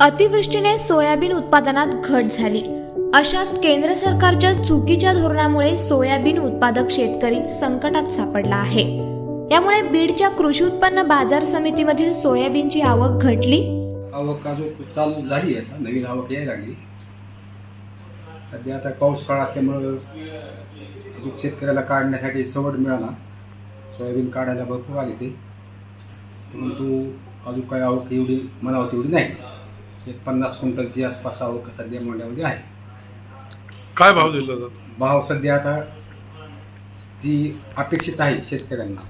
अतिवृष्टीने सोयाबीन उत्पादनात घट झाली. अशात केंद्र सरकारच्या चुकीच्या धोरणामुळे सोयाबीन उत्पादक शेतकरी संकटात सापडला आहे. यामुळे बीडच्या कृषी उत्पन्न बाजार समितीमधील सोयाबीनची आवक घटली. आवक अजून चालू झाली आहे. नवीन आवक यायला लागली. सध्या आता पाऊस काळ असल्यामुळं अजून शेतकऱ्याला काढण्यासाठी सवड मिळाला. सोयाबीन काढायला भरपूर आले ते. परंतु अजून काही आवक एवढी मला तेवढी नाही. एक पन्नास क्विंटलची आसपास आवक सध्या मोंड्यामध्ये आहे. काय भाव दिला जातो? भाव सध्या आता जी अपेक्षित आहे शेतकऱ्यांना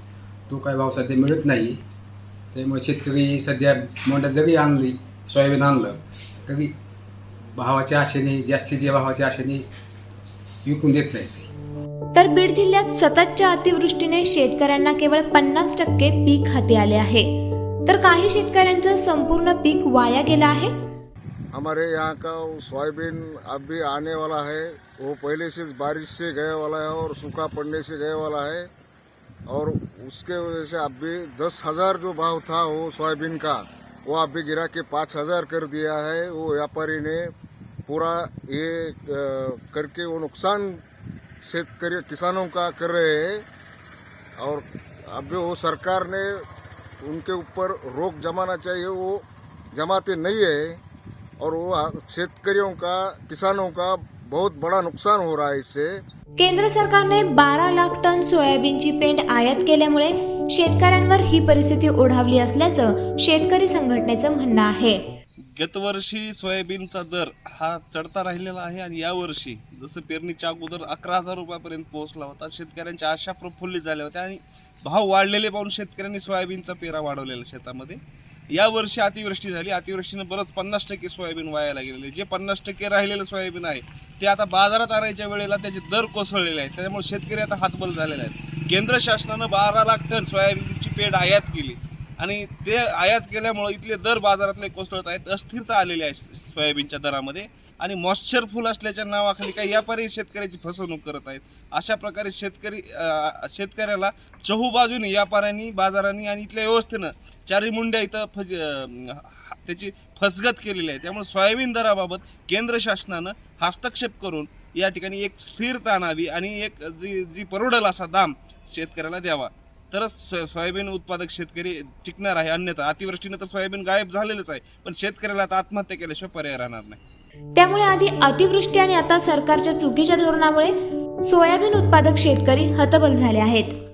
तो काय भाव सध्या मिळत नाही. त्यामुळे शेतकरी सध्या मोंड्यात जरी आणली सोयाबीन आणलं तरी भावाच्या आशेने जास्तीच्या भावाच्या आशेने विकून देत नाही ते. तर बीड जिल्ह्यात सततच्या अतिवृष्टीने शेतकऱ्यांना केवळ पन्नास टक्के पीक हाती आले आहे. तर काही शेतकऱ्यांचं संपूर्ण पीक वाया गेलं आहे? हमारे यहाँ का सोयाबीन अब भी आने वाला है। वो पहले से बारिश से गए वाला है और सूखा पड़ने से गए वाला है। और उसके वजह से अब भी दस हज़ार जो भाव था वो सोयाबीन का, वो अब भी गिरा के पाँच हज़ार कर दिया है। वो व्यापारी ने पूरा ये करके वो नुकसान शेतकरी किसानों का कर रहे हैं। और अभी वो सरकार ने उनके ऊपर रोक जमाना चाहिए, वो जमाते नहीं है। और वो शेतकरियों का किसानों का बहुत बड़ा नुकसान हो रहा है इससे। केंद्र सरकारने बारा लाख टन सोयाबीनची पेंड आयात केल्यामुळे शेतकऱ्यांवर ही परिस्थिती ओढावली असल्याचं शेतकरी संघटनेचं म्हणणं आहे. गतवर्षी सोयाबीनचा दर हा चढता राहिलेला आहे आणि यावर्षी जसं पेरणीच्या अगोदर अकरा हजार रुपयापर्यंत पोहोचला होता शेतकऱ्यांच्या आशा प्रफुल्लित झाल्या होत्या आणि भाव वाढलेले पाहून शेतकऱ्यांनी सोयाबीनचा पेरा वाढवलेला शेतामध्ये. यावर्षी अतिवृष्टी झाली. अतिवृष्टीनं बरंच पन्नास टक्के सोयाबीन वायाला गेलेले. जे पन्नास टक्के राहिलेलं सोयाबीन आहे ते आता बाजारात आणायच्या वेळेला त्याचे दर कोसळलेले आहेत. त्याच्यामुळे शेतकरी आता हातबल झालेले आहेत. केंद्र शासनानं बारा लाख टन सोयाबीनची पेड आयात केली. आणि ते आयात केल्यामुळे इथले दर बाजारातले कोसळत आहेत अस्थिरता आलेली आहे सोयाबीनच्या दरामध्ये. आणि मॉइश्चरफुल असल्याच्या नावाखाली काही व्यापारी शेतकऱ्याची फसवणूक करत आहेत. अशा प्रकारे शेतकरी शेतकऱ्याला चहूबाजूने व्यापाऱ्यांनी बाजारांनी आणि इथल्या व्यवस्थेनं चारी मुंड्या इथं फज त्याची फसगत केलेली आहे. त्यामुळे सोयाबीन दराबाबत केंद्र शासनानं हस्तक्षेप करून या ठिकाणी एक स्थिरता आणावी आणि एक जी जी परवडल असा दाम शेतकऱ्याला द्यावा. तरच सो सोयाबीन उत्पादक शेतकरी टिकणार आहे. अन्यथा अतिवृष्टीनं तर सोयाबीन गायब झालेलंच आहे. पण शेतकऱ्याला आता आत्महत्या केल्याशिवाय पर्याय राहणार नाही. त्यामुळे आधी अतिवृष्टी आणि आता सरकारच्या चुकीच्या धोरणामुळे सोयाबीन उत्पादक शेतकरी हतबल झाले आहेत.